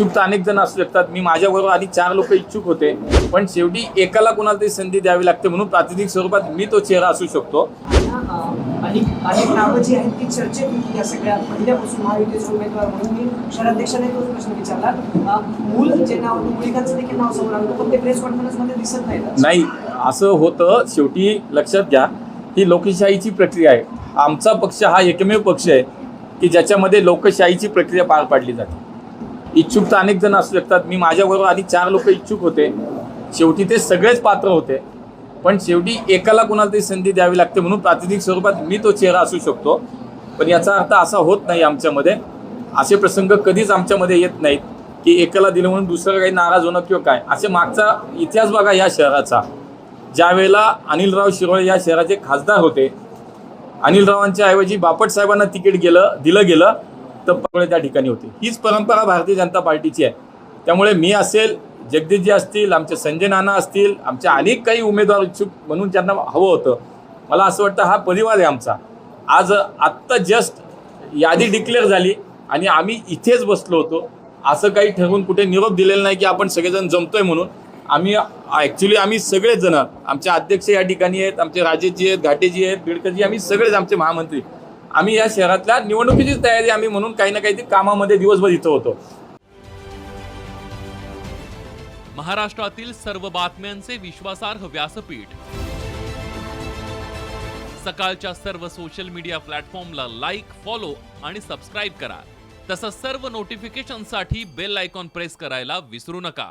इच्छुक तर अनेक जण असू शकतात. मी माझ्याबरोबर आधी चार लोक इच्छुक होते. पण शेवटी एकाला कोणाला तरी संधी द्यावी लागते म्हणून प्रातिनिधिक स्वरूपात मी तो चेहरा असू शकतो. अं, अनेक अनेक नावं जी आहेत ती चर्चेत होती या सगळ्या. पहिल्यापासून महायुतीचे उमेदवार म्हणून मी शहराध्यक्षाने तोच प्रश्न विचारला. अं, मूल जे नाव मुलिकांचं देखील नाव समोर आलं होतं, पण ते प्रेस कॉन्फरन्समध्ये दिसत नाही नाही असं होतं. शेवटी लक्षात घ्या ही लोकशाहीची प्रक्रिया आहे. आमचा पक्ष हा एकमेव पक्ष आहे की ज्याच्यामध्ये लोकशाहीची प्रक्रिया पार पाडली जाते. इच्छुक तर अनेक जण असू शकतात. मी माझ्याबरोबर आधी चार लोक इच्छुक होते. शेवटी ते सगळेच पात्र होते. पण शेवटी एकाला कोणाला तरी संधी द्यावी लागते म्हणून प्रातिनिधिक स्वरूपात मी तो चेहरा असू शकतो. पण याचा अर्थ असा होत नाही आमच्यामध्ये. असे प्रसंग कधीच आमच्यामध्ये येत नाहीत की एकाला दिलं म्हणून दुसरं काही नाराज होणं किंवा काय. असे मागचा इतिहास बघा या शहराचा. ज्या वेळेला अनिलराव शिरोळे या शहराचे खासदार होते अनिलरावांच्या ऐवजी बापट साहेबांना तिकीट गेलं दिलं गेलं तर त्या ठिकाणी होते. हीच परंपरा भारतीय जनता पार्टीची आहे. त्यामुळे मी असेल जगदीशजी असतील आमचे संजय नाना असतील आमचे अनेक काही उमेदवार इच्छुक म्हणून ज्यांना हवं होतं. मला असं वाटतं हा परिवार आहे आमचा. आज आत्ता जस्ट यादी डिक्लेअर झाली आणि आम्ही इथेच बसलो होतो. असं काही ठरवून कुठे निरोप दिलेला नाही की आपण सगळेजण जमतोय म्हणून. आम्ही ॲक्च्युली आम्ही सगळेच जण आमचे अध्यक्ष या ठिकाणी आहेत आमचे राजेजी आहेत घाटेजी आहेत बिडकरजी आम्ही सगळेच आमचे महामंत्री. आम्ही या शहरातल्या निवडणुकीची तयारी आम्ही म्हणून काही ना काहीतरी कामामध्ये दिवसभर इथं होतो. महाराष्ट्रातील सर्व बातम्यांचे विश्वासार्ह व्यासपीठ. सकाळच्या सर्व सोशल मीडिया प्लॅटफॉर्मला लाईक फॉलो आणि सबस्क्राईब करा. तसंच सर्व नोटिफिकेशनसाठी बेल आयकॉन प्रेस करायला विसरू नका.